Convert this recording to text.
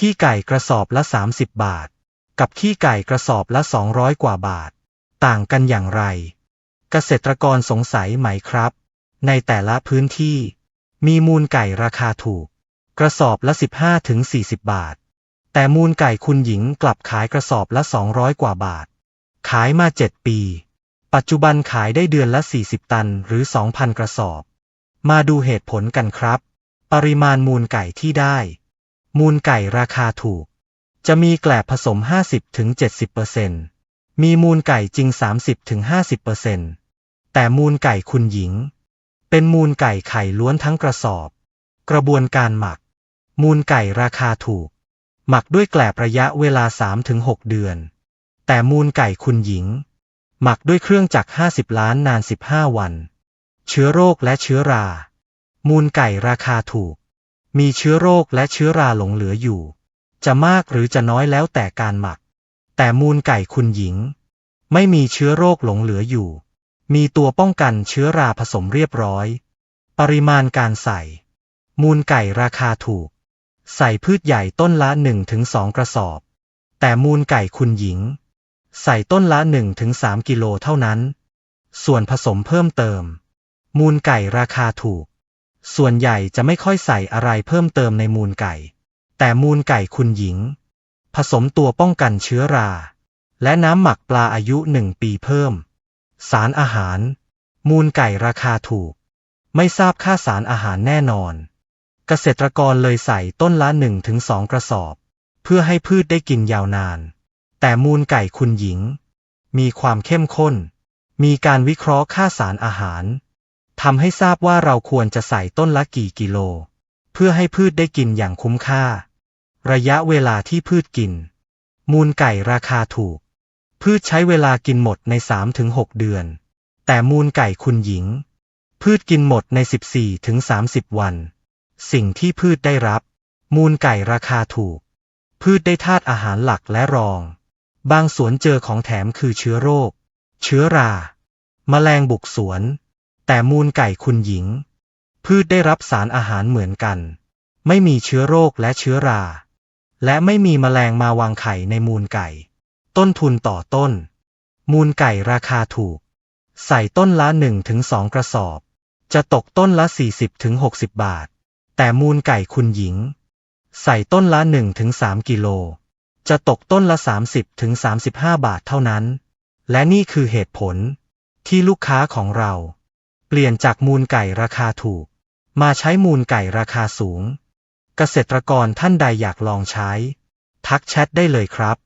ขี้ไก่กระสอบละ 30 บาท กับขี้ไก่กระสอบละ 200 กว่าบาท ต่างกันอย่างไร เกษตรกรสงสัยไหมครับ ในแต่ละพื้นที่ มีมูลไก่ราคาถูก กระสอบละ 15ถึง40 บาท แต่มูลไก่คุณหญิงกลับขายกระสอบละ 200 กว่าบาท ขายมา 7 ปี ปัจจุบันขายได้เดือนละ 40 ตันหรือ 2,000 กระสอบ มาดูเหตุผลกันครับ ปริมาณมูลไก่ที่ได้ มูลไก่ราคาถูก จะมีแกลบผสม 50-70%มีมูลไก่จริง 30-50%แต่มูลไก่คุณหญิง เป็นมูลไก่ไข่ล้วนทั้งกระสอบ กระบวนการหมัก มูลไก่ราคาถูก หมักด้วยแกลบระยะเวลา 3-6 เดือน แต่มูลไก่คุณหญิง หมักด้วยเครื่องจักร 50 ล้านนาน 15 วัน เชื้อโรคและเชื้อรา มูลไก่ราคาถูก มีเชื้อโรคและเชื้อราหลงเหลืออยู่ จะมากหรือจะน้อยแล้วแต่การหมัก แต่มูลไก่คุณหญิง ไม่มีเชื้อโรคหลงเหลืออยู่ มีตัวป้องกันเชื้อราผสมเรียบร้อย ปริมาณการใส่ มูลไก่ราคาถูก ใส่พืชใหญ่ต้นละ 1-2 กระสอบ แต่มูลไก่คุณหญิง ใส่ต้นละ 1-3 กิโลเท่านั้น ส่วนผสมเพิ่มเติม มูลไก่ราคาถูก ส่วนใหญ่จะไม่ค่อยใส่อะไรเพิ่มเติมในมูลไก่ แต่มูลไก่คุณหญิง ผสมตัวป้องกันเชื้อรา และน้ำหมักปลาอายุหนึ่งปีเพิ่ม สารอาหาร มูลไก่ราคาถูก ไม่ทราบค่าสารอาหารแน่นอน เกษตรกรเลยใส่ต้นละ1-2กระสอบ เพื่อให้พืชได้กินยาวนาน แต่มูลไก่คุณหญิง มีความเข้มข้น มีการวิเคราะห์ค่าสารอาหาร ทำให้ทราบว่าเราควรจะใส่ต้นละกี่กิโล เพื่อให้พืชได้กินอย่างคุ้มค่า ระยะเวลาที่พืชกิน มูลไก่ราคาถูก พืชใช้เวลากินหมดใน 3-6 เดือน แต่มูลไก่คุณหญิง พืชกินหมดใน 14-30 วัน สิ่งที่พืชได้รับ มูลไก่ราคาถูก พืชได้ธาตุอาหารหลักและรอง บางสวนเจอของแถมคือเชื้อโรค เชื้อรา แมลงบุกสวน แต่มูลไก่คุณหญิง พืชได้รับสารอาหารเหมือนกัน ไม่มีเชื้อโรคและเชื้อรา และไม่มีแมลงมาวางไข่ในมูลไก่ ต้นทุนต่อต้น มูลไก่ราคาถูก ใส่ต้นละ 1-2 กระสอบ จะตกต้นละ 40-60 บาท แต่มูลไก่คุณหญิง ใส่ต้นละ 1-3 กิโล จะตกต้นละ 30-35 บาทเท่านั้น และนี่คือเหตุผลที่ลูกค้าของเรา เปลี่ยนจากมูลไก่ราคาถูก มาใช้มูลไก่ราคาสูง เกษตรกรท่านใดอยากลองใช้ ทักแชทได้เลยครับ